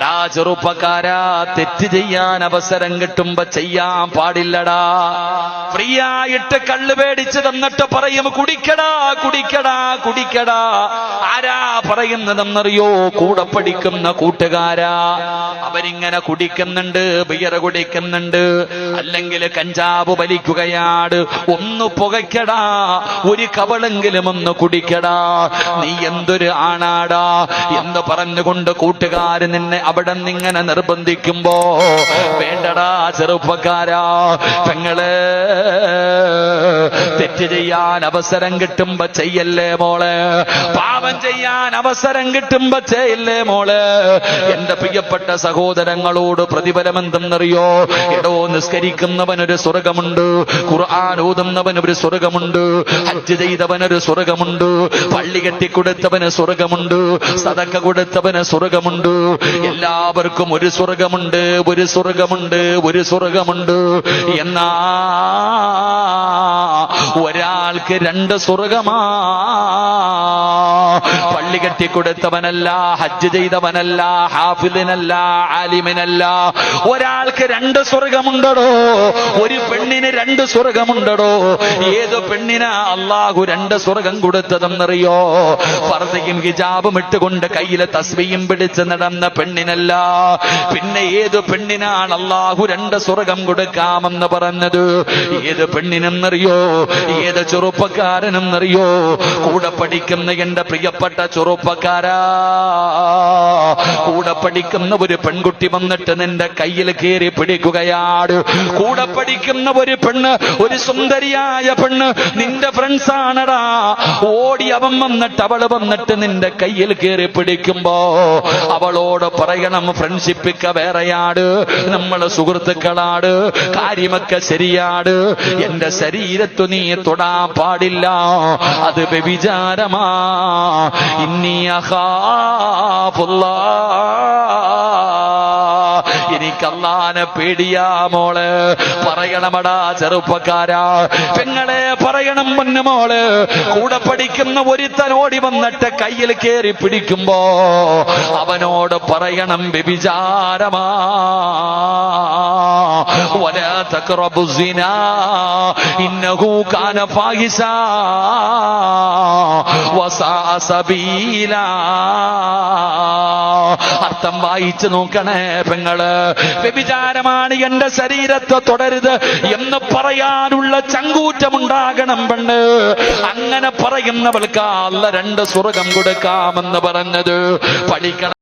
എടാ ചെറുപ്പക്കാരാ തെറ്റ് ചെയ്യാൻ അവസരം കിട്ടുമ്പോ ചെയ്യാൻ പാടില്ലടാ. ഫ്രീ ആയിട്ട് കള്ള് പേടിച്ച് തന്നിട്ട് പറയും കുടിക്കടാ കുടിക്കടാ കുടിക്കടാ. ആരാ പറയുന്നതെന്നറിയോ? കൂടെ പഠിക്കുന്ന കൂട്ടുകാരാ. അവരിങ്ങനെ കുടിക്കുന്നുണ്ട് ബിയർ കുടിക്കുന്നുണ്ട്. അല്ലെങ്കിൽ കഞ്ചാവ് വലിക്കുകയാട് ഒന്ന് പുകയ്ക്കടാ ഒരു കവളെങ്കിലും ഒന്ന് കുടിക്കടാ. നീ എന്തൊരു ആണാടാ? എന്ന് പറഞ്ഞുകൊണ്ട് കൂട്ടുകാർ നിന്നെ അവിടെ നിങ്ങനെ നിർബന്ധിക്കുമ്പോ വേണ്ടടാ ചെറുപ്പക്കാരാ പെങ്ങൾ. തെറ്റ് ചെയ്യാൻ അവസരം കിട്ടുമ്പോ ചെയ്യല്ലേ മോൾ? പാപം ചെയ്യാൻ അവസരം കിട്ടുമ്പോ ചെയ്യല്ലേ മോൾ? എന്റെ പ്രിയപ്പെട്ട സഹോദരങ്ങളോട് പ്രതിഫലം എന്തെന്നറിയോ എടോ നിസ്കരിക്കുന്നവനൊരു സ്വർഗമുണ്ട് ഖുർആൻ ഓതുന്നവനൊരു സ്വർഗമുണ്ട് ഹജ്ജ് ചെയ്തവനൊരു സ്വർഗമുണ്ട് പള്ളി കെട്ടിക്കൊടുത്തവന് സ്വർഗമുണ്ട് സതക്ക കൊടുത്തവന് സ്വർഗമുണ്ട്. എല്ലാവർക്കും ഒരു സ്വർഗമുണ്ട് ഒരു സ്വർഗമുണ്ട് ഒരു സ്വർഗമുണ്ട്. എന്നാ ഒരാൾക്ക് രണ്ട് സ്വർഗമാ. പള്ളി കെട്ടിക്കൊടുത്തവനല്ല ഹജ്ജ് ചെയ്തവനല്ല ഹാഫിദിനല്ല ആലിമിനല്ല. ഒരാൾക്ക് രണ്ട് സ്വർഗമുണ്ടടോ ഒരു പെണ്ണിന് രണ്ട് സ്വർഗമുണ്ടടോ. ഏത് പെണ്ണിന് അള്ളാഹു രണ്ട് സ്വർഗം കൊടുത്തതെന്നറിയോ? ഫർദയും ഹിജാബും ഇട്ടുകൊണ്ട് കയ്യിലെ തസ്ബിയും പിടിച്ച് നടന്ന പെണ്ണിനല്ല. പിന്നെ ഏത് പെണ്ണിനാണ് അള്ളാഹു രണ്ട് സ്വർഗം കൊടുക്കാമെന്ന് പറഞ്ഞത്? ഏത് പെണ്ണിനെന്നറിയോ? ഏത് ചെറുപ്പക്കാരനെന്നറിയോ? കൂടെ പഠിക്കുന്ന എന്റെ പ്രിയപ്പെട്ട ചെറുപ്പക്കാരാ. കൂടെ പഠിക്കുന്ന ഒരു പെൺകുട്ടി വന്നിട്ട് നിന്റെ കയ്യിൽ കയറി പിടിക്കുകയാണ്. കൂടെ പഠിക്കുന്ന ഒരു പെണ്ണ് ഒരു സുന്ദരിയായ പെണ്ണ് നിന്റെ ഫ്രണ്ട്സ് ആണടാ. ഓടി അവൻ വന്നിട്ട് അവൾ വന്നിട്ട് നിന്റെ കയ്യിൽ കയറി പിടിക്കുമ്പോ അവളോട് പറയണം ഫ്രണ്ട്ഷിപ്പിക്ക വേറെയാട്. നമ്മൾ സുഹൃത്തുക്കളാട്. കാര്യമൊക്കെ ശരിയാട്. എന്റെ ശരീരത്തു നീ തൊടാൻ പാടില്ല. അത് വ്യഭിചാരമാ. ഇന്നി അഹാഫുല്ലാ എനിക്കല്ലാനെ പേടിയാ മോൾ. പറയണമടാ ചെറുപ്പക്കാരാ. പെങ്ങളെ പറയണം പൊന്നു മോൾ. കൂടെ പഠിക്കുന്ന ഒരുത്തൻ ഓടി വന്നിട്ട് കയ്യിൽ കയറി പിടിക്കുമ്പോ അവനോട് പറയണം വ്യഭിചാരമാ. ولا تقربوا الزنا إنه كان فاحشا وساء سبيلا അർത്ഥം വായിച്ചു നോക്കണേ പെങ്ങള് വ്യഭിചാരമാണ് എന്റെ ശരീരത്തെ തുടരുത് എന്ന് പറയാനുള്ള ചങ്കൂറ്റമുണ്ടാകണം പെണ്ണ് അങ്ങനെ പറയുന്നവൾക്ക് അല്ല രണ്ട് സ്വർഗം കൊടുക്കാമെന്ന് പറഞ്ഞത് പഠിക്കണം